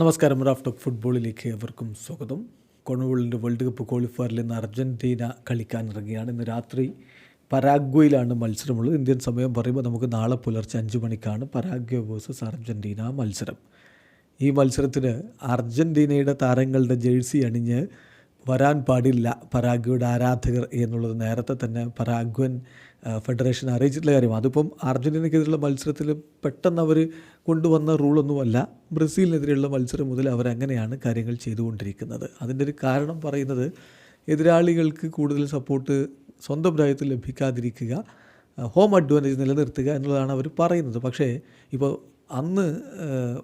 നമസ്കാരം Raf talk ഫുട്ബോളിലേക്ക് എവർക്കും സ്വാഗതം. കൊണവൂളിന്റെ വേൾഡ് കപ്പ് ക്വാളിഫയറിൽ ഇന്ന് അർജന്റീന കളിക്കാൻ ഇറങ്ങിയാണ് ഇന്ന് രാത്രി പരാഗ്വയിലാണ് മത്സരമുള്ളത്. ഇന്ത്യൻ സമയം പറയുമ്പോൾ നമുക്ക് നാളെ പുലർച്ചെ അഞ്ച് മണിക്കാണ് പരാഗ്വ വേഴ്സസ് അർജന്റീന മത്സരം. ഈ മത്സരത്തിന് അർജന്റീനയുടെ താരങ്ങളുടെ ജേഴ്സി അണിഞ്ഞ് വരാൻ പാടില്ല പരാഗ്വയുടെ ആരാധകർ എന്നുള്ളത് നേരത്തെ തന്നെ പരാഗ്വൻ ഫെഡറേഷൻ അറിയിച്ചിട്ടുള്ള കാര്യം. അതിപ്പം അർജന്റീനയ്ക്കെതിരെയുള്ള മത്സരത്തിൽ പെട്ടെന്ന് അവർ കൊണ്ടുവന്ന റൂളൊന്നുമല്ല. ബ്രസീലിനെതിരെയുള്ള മത്സരം മുതൽ അവരങ്ങനെയാണ് കാര്യങ്ങൾ ചെയ്തുകൊണ്ടിരിക്കുന്നത്. അതിന്റെ ഒരു കാരണം പറയുന്നത് എതിരാളികൾക്ക് കൂടുതൽ സപ്പോർട്ട് സ്വന്തം രാജ്യത്ത് ലഭിക്കാതിരിക്കുക ഹോം അഡ്വാന്റേജ് നിലനിർത്തുക എന്നുള്ളതാണ് അവർ പറയുന്നത്. പക്ഷേ ഇപ്പോൾ അന്ന്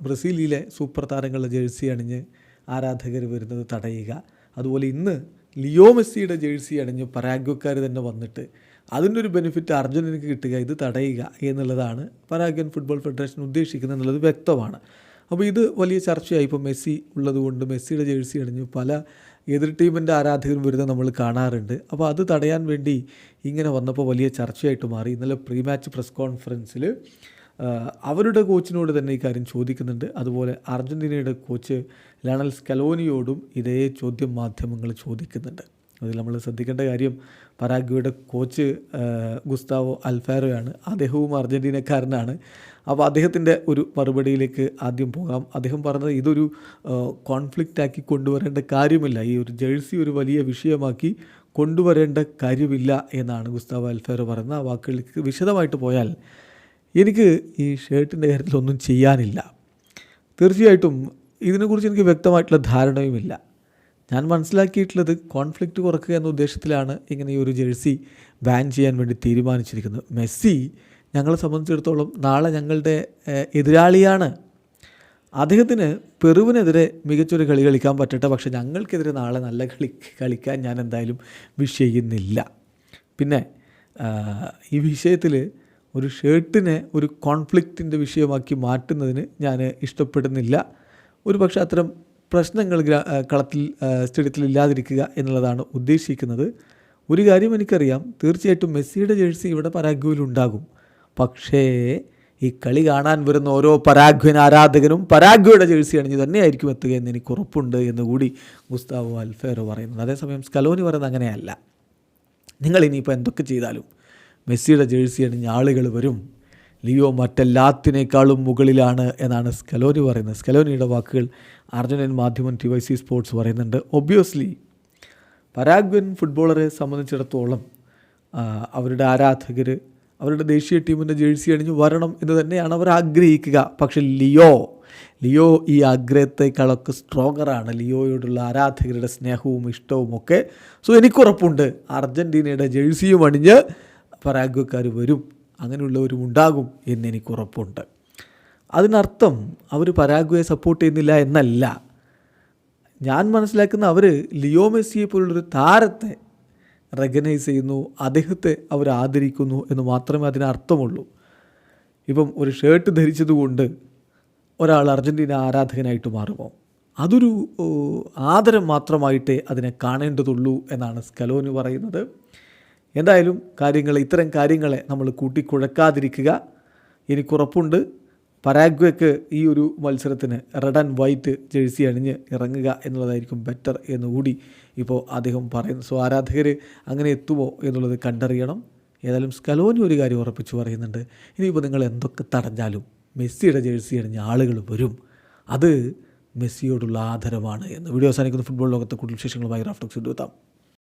ബ്രസീലിലെ സൂപ്പർ താരങ്ങളുടെ ജേഴ്സി അണിഞ്ഞ് ആരാധകർ വരുന്നത് തടയുക അതുപോലെ ഇന്ന് ലിയോ മെസ്സിയുടെ ജേഴ്സി അണിഞ്ഞ് പരാഗ്വക്കാർ തന്നെ വന്നിട്ട് അതിന്റെ ഒരു ബെനിഫിറ്റ് അർജന്റീനയ്ക്ക് കിട്ടുക ഇത് തടയുക എന്നുള്ളതാണ് പരാഗ്വൻ ഫുട്ബോൾ ഫെഡറേഷൻ ഉദ്ദേശിക്കുന്നത് എന്നുള്ളത് വ്യക്തമാണ്. അപ്പോൾ ഇത് വലിയ ചർച്ചയായി. ഇപ്പോൾ മെസ്സി ഉള്ളതുകൊണ്ട് മെസ്സിയുടെ ജേഴ്സി അണിഞ്ഞ് പല എതിർ ടീമിന്റെ ആരാധകരും വരുന്നത് നമ്മൾ കാണാറുണ്ട്. അപ്പോൾ അത് തടയാൻ വേണ്ടി ഇങ്ങനെ വന്നപ്പോൾ വലിയ ചർച്ചയായിട്ട് മാറി. ഇന്നലെ പ്രീ മാച്ച് പ്രസ് കോൺഫറൻസിൽ അവരുടെ കോച്ചിനോട് തന്നെ ഈ കാര്യം ചോദിക്കുന്നുണ്ട്. അതുപോലെ അർജന്റീനയുടെ കോച്ച് ലണൽ സ്കലോനിയോടും ഇതേ ചോദ്യം മാധ്യമങ്ങൾ ചോദിക്കുന്നുണ്ട്. അതിൽ നമ്മൾ ശ്രദ്ധിക്കേണ്ട കാര്യം പരാഗ്വയുടെ കോച്ച് ഗുസ്താവോ അൽഫാരോയാണ്. അദ്ദേഹവും അർജന്റീനക്കാരനാണ് അപ്പോൾ അദ്ദേഹത്തിന്റെ ഒരു മറുപടിയിലേക്ക് ആദ്യം പോകാം. അദ്ദേഹം പറഞ്ഞത് ഇതൊരു കോൺഫ്ലിക്റ്റ് ആക്കി കൊണ്ടുവരേണ്ട കാര്യമില്ല. ഈ ഒരു ജേഴ്സി ഒരു വലിയ വിഷയമാക്കി കൊണ്ടുവരേണ്ട കാര്യമില്ല എന്നാണ് ഗുസ്താവോ അൽഫാരോ പറയുന്നത്. ആ വാക്കുകളിലേക്ക് വിശദമായിട്ട് പോയാൽ എനിക്ക് ഈ ഷർട്ടിന്റെ കാര്യത്തിൽ ഒന്നും ചെയ്യാനില്ല. തീർച്ചയായിട്ടും ഇതിനെക്കുറിച്ച് എനിക്ക് വ്യക്തമായിട്ടുള്ള ധാരണയുമില്ല. ഞാൻ മനസ്സിലാക്കിയിട്ടുള്ളത് കോൺഫ്ലിക്റ്റ് കുറക്കുക എന്ന ഉദ്ദേശത്തിലാണ് ഇങ്ങനെ ഈ ഒരു ജേഴ്സി ബാൻ ചെയ്യാൻ വേണ്ടി തീരുമാനിച്ചിരിക്കുന്നത്. മെസ്സി ഞങ്ങളെ സംബന്ധിച്ചിടത്തോളം നാളെ ഞങ്ങളുടെ എതിരാളിയാണ്. അദ്ദേഹത്തിന് പെറുവിനെതിരെ മികച്ചൊരു കളി കളിക്കാൻ പറ്റട്ടെ പക്ഷേ ഞങ്ങൾക്കെതിരെ നാളെ നല്ല കളി കളിക്കാൻ ഞാൻ എന്തായാലും വിഷയുന്നില്ല പിന്നെ ഈ വിഷയത്തിൽ ഒരു ഷേർട്ടിനെ ഒരു കോൺഫ്ലിക്റ്റിന്റെ വിഷയമാക്കി മാറ്റുന്നതിന് ഞാൻ ഇഷ്ടപ്പെടുന്നില്ല. ഒരു പക്ഷേ അത്തരം പ്രശ്നങ്ങൾ കളത്തിൽ സ്റ്റേഡിയത്തിൽ ഇല്ലാതിരിക്കുക എന്നുള്ളതാണ് ഉദ്ദേശിക്കുന്നത്. ഒരു കാര്യം എനിക്കറിയാം തീർച്ചയായിട്ടും മെസ്സിയുടെ ജേഴ്സി ഇവിടെ പരാഗ്വയിലുണ്ടാകും പക്ഷേ ഈ കളി കാണാൻ വരുന്ന ഓരോ പരാഗ്വൻ ആരാധകനും പരാഗ്വയുടെ ജേഴ്സി അണിഞ്ഞ് തന്നെയായിരിക്കും എത്തുക എന്ന് എനിക്ക് ഉറപ്പുണ്ട് എന്ന് കൂടി ഗുസ്താവോ അൽഫേറോ പറയുന്നത് അതേസമയം സ്കലോനി പറയുന്നത് അങ്ങനെയല്ല. നിങ്ങൾ ഇനിയിപ്പോൾ എന്തൊക്കെ ചെയ്താലും മെസ്സിയുടെ ജേഴ്സി അണിഞ്ഞ ആളുകൾ വരും. ലിയോ മറ്റെല്ലാത്തിനേക്കാളും മുകളിലാണ് എന്നാണ് സ്കലോനി പറയുന്നത്. സ്കലോനിയുടെ വാക്കുകൾ അർജുനൻ മാധ്യമം ടി വൈ സി സ്പോർട്സ് പറയുന്നുണ്ട്. ഒബ്വിയസ്ലി പരാഗ്വൻ ഫുട്ബോളറെ സംബന്ധിച്ചിടത്തോളം അവരുടെ ആരാധകർ അവരുടെ ദേശീയ ടീമിന്റെ ജേഴ്സി അണിഞ്ഞ് വരണം എന്ന് തന്നെയാണ് അവർ ആഗ്രഹിക്കുക. പക്ഷെ ലിയോ ലിയോ ഈ ആഗ്രഹത്തെക്കാളൊക്കെ സ്ട്രോങ്ങറാണ് ലിയോയോടുള്ള ആരാധകരുടെ സ്നേഹവും ഇഷ്ടവും ഒക്കെ സോ എനിക്കുറപ്പുണ്ട് അർജന്റീനയുടെ ജേഴ്സിയും അണിഞ്ഞ് പരാഗ്വക്കാർ വരും അങ്ങനെയുള്ളവരും ഉണ്ടാകും എന്നെനിക്ക് ഉറപ്പുണ്ട്. അതിനർത്ഥം അവർ പരാഗ്വയെ സപ്പോർട്ട് ചെയ്യുന്നില്ല എന്നല്ല. ഞാൻ മനസ്സിലാക്കുന്ന അവർ ലിയോ മെസ്സിയെ പോലുള്ളൊരു താരത്തെ റെക്കഗ്നൈസ് ചെയ്യുന്നു അദ്ദേഹത്തെ അവർ ആദരിക്കുന്നു എന്ന് മാത്രമേ അതിന് അർത്ഥമുള്ളൂ. ഇപ്പം ഒരു ഷർട്ട് ധരിച്ചതുകൊണ്ട് ഒരാൾ അർജന്റീന ആരാധകനായിട്ട് മാറുമോ? അതൊരു ആദരം മാത്രമായിട്ടേ അതിനെ കാണേണ്ടതുള്ളൂ എന്നാണ് സ്കലോന് പറയുന്നത്. എന്തായാലും കാര്യങ്ങൾ ഇത്തരം കാര്യങ്ങളെ നമ്മൾ കൂട്ടിക്കുഴക്കാതിരിക്കുക. എനിക്കുറപ്പുണ്ട് പരാഗ്വയ്ക്ക് ഈ ഒരു മത്സരത്തിന് റെഡ് ആൻഡ് വൈറ്റ് ജേഴ്സി അണിഞ്ഞ് ഇറങ്ങുക എന്നുള്ളതായിരിക്കും ബെറ്റർ എന്നുകൂടി ഇപ്പോൾ അദ്ദേഹം പറയുന്നു. സോ ആരാധകർ അങ്ങനെ എത്തുമോ എന്നുള്ളത് കണ്ടറിയണം. ഏതായാലും സ്കലോനി ഒരു കാര്യം ഉറപ്പിച്ചു പറയുന്നുണ്ട്. ഇനിയിപ്പോൾ നിങ്ങൾ എന്തൊക്കെ തടഞ്ഞാലും മെസ്സിയുടെ ജേഴ്സി അണിഞ്ഞ ആളുകൾ വരും. അത് മെസ്സിയോടുള്ള ആദരവാണ് എന്ന്. വീഡിയോ അവസാനിക്കുന്ന. ഫുട്ബോൾ ലോകത്തെ കൂടുതൽ വിശേഷങ്ങളുമായി റാഫ്റ്റോക്സ് എത്താം